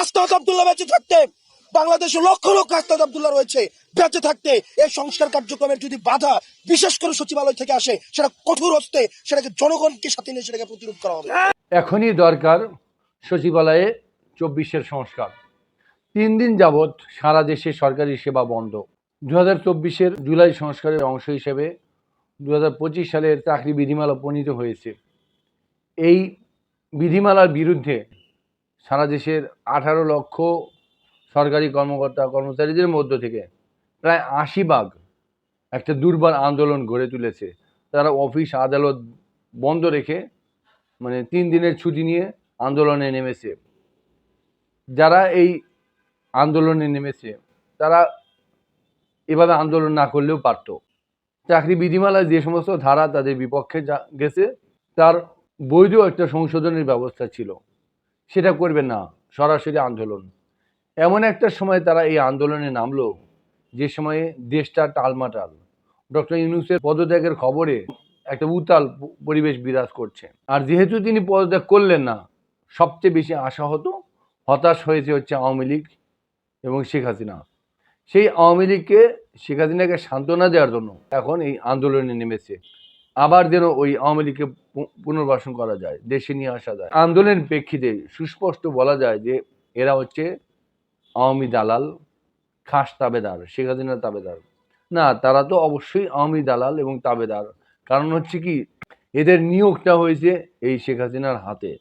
হাসনাত আব্দুল্লাহ বেঁচে থাকতে বাংলাদেশে লক্ষ লক্ষ হাসনাত আব্দুল্লাহ রয়েছে, বেঁচে থাকতে। এই সংস্কার কার্যক্রমের যদি বাধা বিশেষ করে সচিবালয় থেকে আসে, সেটা কঠোর হস্তে সেটাকে জনগণকে সাথে নিয়ে সেটাকে প্রতিরোধ করা হবে। এখনই দরকার সচিবালয়ে চব্বিশের সংস্কার। তিন দিন যাবৎ সারা দেশে সরকারি সেবা বন্ধ। দু হাজার চব্বিশের জুলাই সংস্কারের অংশ হিসেবে দু হাজার পঁচিশ সালের চাকরি বিধিমালা প্রণীত হয়েছে। এই বিধিমালার বিরুদ্ধে সারা দেশের আঠারো লক্ষ সরকারি কর্মকর্তা, কর্মচারীদের মধ্য থেকে প্রায় আশি ভাগ একটা দুর্বার আন্দোলন গড়ে তুলেছে। তারা অফিস আদালত বন্ধ রেখে মানে তিন দিনের ছুটি নিয়ে আন্দোলনে নেমেছে। যারা এই আন্দোলনে নেমেছে, তারা এভাবে আন্দোলন না করলেও পারত। চাকরি বিধিমালায় যে সমস্ত ধারা তাদের বিপক্ষে গেছে, তার বৈধ একটা সংশোধনের ব্যবস্থা ছিল। সেটা করবে না, সরাসরি আন্দোলন। এমন একটা সময় তারা এই আন্দোলনে নামলো, যে সময়ে দেশটা টালমাটাল। ডক্টর ইউনুসের পদত্যাগের খবরে একটা উতাল পরিবেশ বিরাজ করছে। আর যেহেতু তিনি পদত্যাগ করলেন না, সবচেয়ে বেশি আশাহত, হতাশ হয়েছে হচ্ছে আওয়ামী লীগ এবং শেখ হাসিনা। সেই আওয়ামী লীগকে, শেখ হাসিনাকে সান্ত্বনা দেওয়ার জন্য এখন এই আন্দোলনে নেমেছে। আবার যেন ওই আওয়ামী লীগকে পুনর্বাসন করা যায়, দেশে নিয়ে আসা যায়। আন্দোলনের প্রেক্ষিতে সুস্পষ্ট বলা যায় যে এরা হচ্ছে আওয়ামী দালাল, খাস তাবেদার, শেখ হাসিনার তাবেদার। না, তারা তো অবশ্যই আওয়ামী দালাল এবং তাবেদার। কারণ হচ্ছে কি, এদের নিয়োগটা হয়েছে এই শেখ হাসিনার হাতে।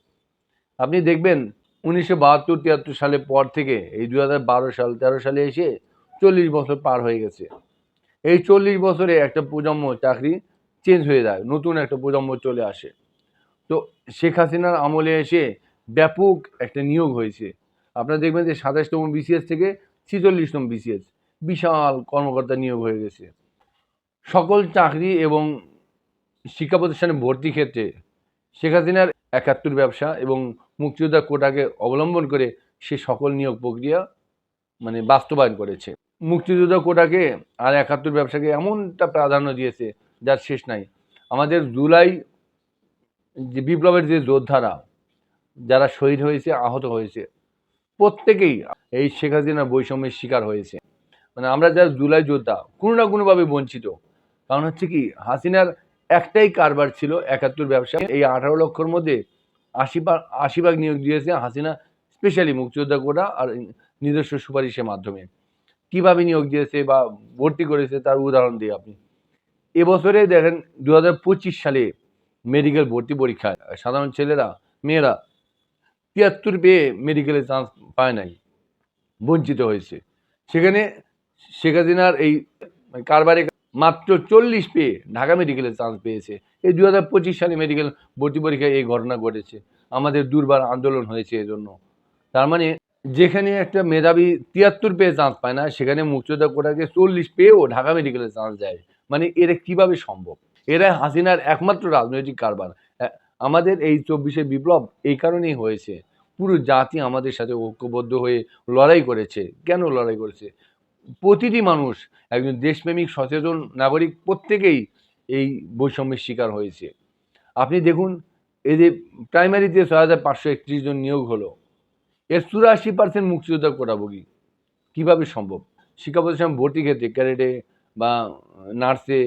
আপনি দেখবেন, উনিশশো বাহাত্তর, তিয়াত্তর সালের পর থেকে, এই দু হাজার বারো সাল, তেরো সালে এসে চল্লিশ বছর পার হয়ে গেছে। এই চল্লিশ বছরে একটা প্রজন্ম চাকরি চেঞ্জ হয়ে যায়, নতুন একটা প্রজন্ম চলে আসে। তো শেখ হাসিনার আমলে এসে ব্যাপক একটা নিয়োগ হয়েছে। আপনারা দেখবেন যে সাতাশতম বিসিএস থেকে ছিচল্লিশতম বিসিএস বিশাল কর্মকর্তা নিয়োগ হয়ে গেছে। সকল চাকরি এবং শিক্ষা প্রতিষ্ঠানে ভর্তি ক্ষেত্রে শেখ হাসিনার একাত্তর ব্যবসা এবং মুক্তিযোদ্ধা কোটাকে অবলম্বন করে সে সকল নিয়োগ প্রক্রিয়া মানে বাস্তবায়ন করেছে। মুক্তিযোদ্ধা কোটাকে আর একাত্তর ব্যবসাকে এমনটা প্রাধান্য দিয়েছে যার শেষ নাই। আমাদের জুলাই যে বিপ্লবের যে যোদ্ধারা, যারা শহীদ হয়েছে, আহত হয়েছে, প্রত্যেকেই এই শেখ হাসিনার বৈষম্যের শিকার হয়েছে। মানে আমরা যারা জুলাই যোদ্ধা, কোনো না কোনোভাবে বঞ্চিত। কারণ হচ্ছে কি, হাসিনার একটাই কারবার ছিল একাত্তর ব্যবসা। এই আঠারো লক্ষর মধ্যে আশি আশি ভাগ নিয়োগ দিয়েছে হাসিনা স্পেশালি মুক্তিযোদ্ধা কোটা আর নিজস্ব সুপারিশের মাধ্যমে। কীভাবে নিয়োগ দিয়েছে বা ভর্তি করেছে, তার উদাহরণ দিই আপনি। এবছরে দেখেন দু হাজার পঁচিশ সালে মেডিকেল ভর্তি পরীক্ষায় সাধারণ ছেলেরা, মেয়েরা তিয়াত্তর পেয়ে মেডিকেলে চান্স পায় নাই, বঞ্চিত হয়েছে। সেখানে শেখ হাসিনার এই কারবারে মাত্র চল্লিশ পেয়ে ঢাকা মেডিকেলে চান্স পেয়েছে। এই দু হাজার পঁচিশ সালে মেডিকেল ভর্তি পরীক্ষায় এই ঘটনা ঘটেছে। আমাদের দুর্বার আন্দোলন হয়েছে এজন্য। তার মানে যেখানে একটা মেধাবী তিয়াত্তর পেয়ে চান্স পায় না, সেখানে মুক্তিযোদ্ধা কোটাকে চল্লিশ পেয়েও ঢাকা মেডিকেলে চান্স দেয়। মানে এরা কীভাবে সম্ভব? এরা হাসিনার একমাত্র রাজনৈতিক কারবার। আমাদের এই চব্বিশে বিপ্লব এই কারণেই হয়েছে। পুরো জাতি আমাদের সাথে ঐক্যবদ্ধ হয়ে লড়াই করেছে। কেন লড়াই করেছে? প্রতিটি মানুষ, একজন দেশপ্রেমিক, সচেতন নাগরিক, প্রত্যেকেই এই বৈষম্যের শিকার হয়েছে। আপনি দেখুন, এই যে প্রাইমারিতে ছয় হাজার পাঁচশো একত্রিশ জন নিয়োগ হলো, এর চুরাশি পার্সেন্ট মুক্তিযোদ্ধা কোটাভোগী। কীভাবে সম্ভব? শিক্ষা প্রতিষ্ঠান ভর্তি ক্ষেত্রে ক্যারেটে বা নার্সে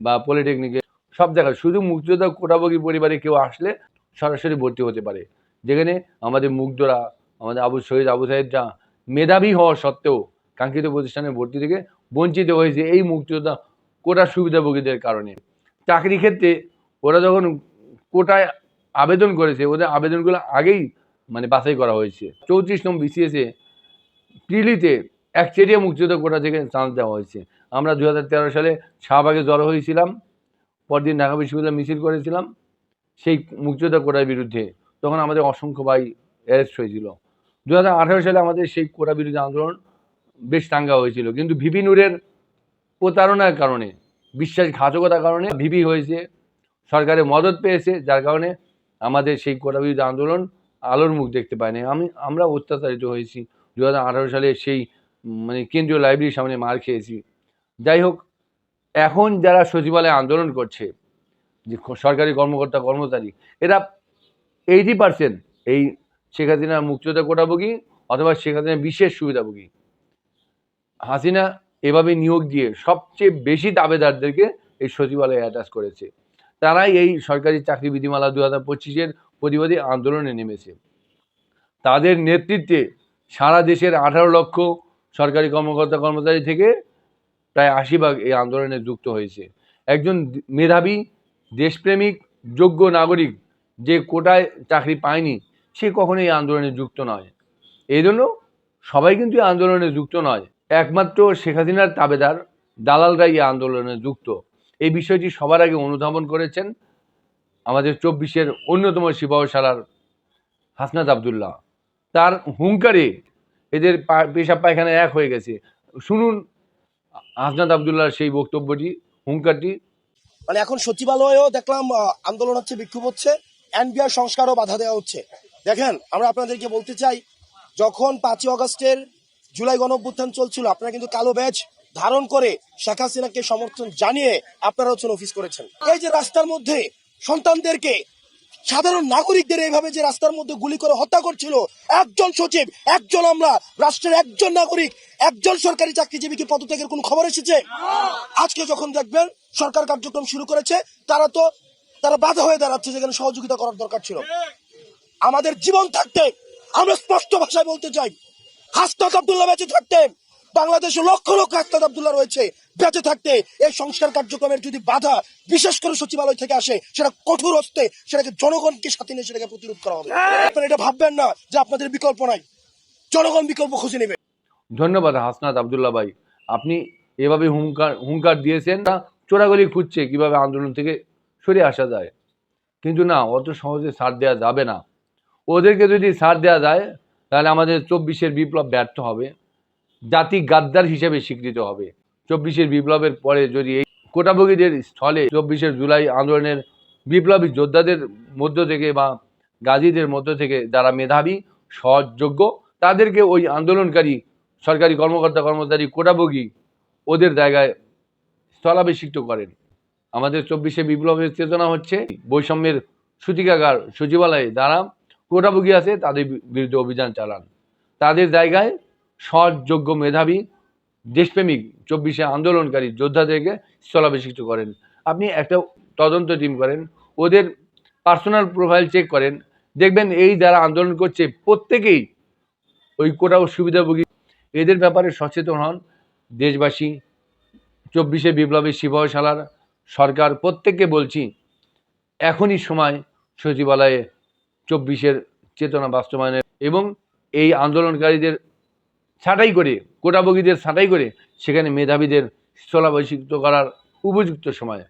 বা পলিটেকনিকে সব জায়গায়, শুধু মুক্তিযোদ্ধা কোটাভোগী পরিবারে কেউ আসলে সরাসরি ভর্তি হতে পারে। যেখানে আমাদের মুগ্ধরা, আমাদের আবু শহীদ আবু সাহেবরা মেধাবী হওয়া সত্ত্বেও কাঙ্ক্ষিত প্রতিষ্ঠানে ভর্তি থেকে বঞ্চিত হয়েছে এই মুক্তিযোদ্ধা কোটা সুবিধাভোগীদের কারণে। চাকরি ক্ষেত্রে ওরা যখন কোটায় আবেদন করেছে, ওদের আবেদনগুলো আগেই মানে বাছাই করা হয়েছে। চৌত্রিশ নম্বর বিসিএসে প্রিলিতে একচেটিয়া মুক্তিযোদ্ধা কোটা থেকে চান্স দেওয়া হয়েছে। আমরা দু হাজার তেরো সালে শাহবাগে জড়ো হয়েছিলাম, পরদিন ঢাকা বিশ্ববিদ্যালয়ে মিছিল করেছিলাম সেই মুক্তিযোদ্ধা কোটার বিরুদ্ধে। তখন আমাদের অসংখ্য ভাই অ্যারেস্ট হয়েছিল। দু হাজার আঠেরো সালে আমাদের সেই কোটা বিরুদ্ধে আন্দোলন বেশ টাঙ্গা হয়েছিল। কিন্তু ভিপি নূরের প্রতারণার কারণে, বিশ্বাসঘাতকতার কারণে ভিপি হয়েছে, সরকারের মদত পেয়েছে, যার কারণে আমাদের সেই কোটা বিরোধী আন্দোলন আলোর মুখ দেখতে পায়নি আমি, আমরা অত্যাচারিত হয়েছি। দু হাজার আঠারো সালে সেই মানে কেন্দ্রীয় লাইব্রেরির সামনে মার খেয়েছি। যাই হোক এখন যারা সচিবালয়ে আন্দোলন করছে, যে সরকারি কর্মকর্তা কর্মচারী, এরা এইটি পার্সেন্ট এই শেখ হাসিনার মুক্তিযোদ্ধা কোটাভোগী অথবা শেখ হাসিনা বিশেষ সুবিধাভোগী। হাসিনা এভাবে নিয়োগ দিয়ে সবচেয়ে বেশি দাবেদারদেরকে এই সচিবালয়ে অ্যাটাচ করেছে। তারাই এই সরকারি চাকরি বিধিমালা দু হাজার পঁচিশের প্রতিবাদী আন্দোলনে নেমেছে। তাদের নেতৃত্বে সারা দেশের আঠারো লক্ষ সরকারি কর্মকর্তা কর্মচারী থেকে প্রায় আশি ভাগ এই আন্দোলনে যুক্ত হয়েছে। একজন মেধাবী, দেশপ্রেমিক, যোগ্য নাগরিক যে কোটায় চাকরি পায়নি, সে কখনোই এই আন্দোলনে যুক্ত নয়। এই জন্য সবাই কিন্তু এই আন্দোলনে যুক্ত নয়। একমাত্র শেখ হাসিনার তাবেদার দালালরাই এই আন্দোলনে যুক্ত। এই বিষয়টি সবার আগে অনুধাবন করেছেন আমাদের চব্বিশের অন্যতম সিপাহসালার হাসনাত আবদুল্লাহ। তার হুঙ্কারে এদের পেশাব পায়খানা এক হয়ে গেছে। শুনুন হাসনাত আবদুল্লাহর সেই বক্তব্যটি, হুঙ্কারটি। মানে এখন সচিবালয়েও দেখলাম আন্দোলন হচ্ছে, বিক্ষোভ হচ্ছে, এনবিআর সংস্কারও বাধা দেওয়া হচ্ছে। দেখেন, আমরা আপনাদেরকে বলতে চাই, যখন পাঁচই অগস্টের জুলাই গণঅভ্যুত্থান চলছিল, আপনারা কিন্তু কালো ব্যাচ ধারণ করে শেখ হাসিনাকে সমর্থন জানিয়ে আপনারা হচ্ছেন অফিস করেছেন। এই যে রাস্তার মধ্যে সন্তানদেরকে সাধারণ নাগরিকদের এইভাবে যে রাস্তার মধ্যে গুলি করে হত্যা করছিল, একজন সচিব, একজন আমরা, রাষ্ট্রের একজন নাগরিক, একজন সরকারি চাকরিজীবীকে পদত্যাগের কোন খবর এসেছে? আজকে যখন দেখবেন, সরকার কার্যক্রম শুরু করেছে, তারা তো, তারা বাধা হয়ে দাঁড়াচ্ছে যেখানে সহযোগিতা করার দরকার ছিল। আমাদের জীবন থাকতে, আমরা স্পষ্ট ভাষায় বলতে চাই, হাসনাত আব্দুল্লাহ থাকতে বাংলাদেশে লক্ষ লক্ষ হাসনাত আব্দুল্লাহ রয়েছে। বেঁচে থাকতে এই সংস্কার কার্যক্রমের যদি বাধা বিশেষ করে সচিবালয় থেকে আসে, সেটা কঠোর হস্তে সেটাকে জনগণকে সাথে নিয়ে সেটাকে প্রতিরোধ করা হবে। আপনারা এটা ভাববেন না যে আপনাদের বিকল্প নাই। জনগণ বিকল্প খুঁজে নেবে। ধন্যবাদ হাসনাত আবদুল্লাহ ভাই। আপনি এভাবে হুঙ্কার হুঙ্কার দিয়েছেন না, চোরাগলি খুঁজছে কীভাবে আন্দোলন থেকে সরে আসা যায়। কিন্তু না, অত সহজে ছাড় দেওয়া যাবে না। ওদেরকে যদি ছাড় দেওয়া যায়, তাহলে আমাদের চব্বিশের বিপ্লব ব্যর্থ হবে। জাতি গাদ্দার হিসেবে স্বীকৃত হবে। চব্বিশের বিপ্লবের পরে যদি এই কোটাভোগীদের স্থলে চব্বিশের জুলাই আন্দোলনের বিপ্লবী যোদ্ধাদের মধ্য থেকে বা গাজীদের মধ্য থেকে যারা মেধাবী সহযোগ্য তাদেরকে ওই আন্দোলনকারী, সরকারি কর্মকর্তা, কর্মচারী, কোটাভোগী ওদের জায়গায় স্থলাভিষিক্ত করেন। আমাদের চব্বিশে বিপ্লবের চেতনা হচ্ছে, বৈষম্যের সূতিকাগার সচিবালয়ে যারা কোটাভোগী আছে, তাদের বিরুদ্ধে অভিযান চালান। তাদের জায়গায় সৎযোগ্য মেধাবী, দেশপ্রেমিক, চব্বিশে আন্দোলনকারী যোদ্ধাদেরকে স্থলাভিষিক্ত করেন। আপনি একটা তদন্ত টিম করেন, ওদের পার্সোনাল প্রোফাইল চেক করেন, দেখবেন এই যারা আন্দোলন করছে, প্রত্যেকেই ওই কোটা সুবিধাভোগী। এদের ব্যাপারে সচেতন হন। দেশবাসী, চব্বিশে বিপ্লবী শিবশালার সরকার, প্রত্যেককে বলছি, এখনই সময় সচিবালয়ে চব্বিশের চেতনা বাস্তবায়নের এবং এই আন্দোলনকারীদের ছাঁটাই করে কোটাভোগীদের ছাঁটাই করে সেখানে মেধাবীদের স্থলাভিষিক্ত করার উপযুক্ত সময়।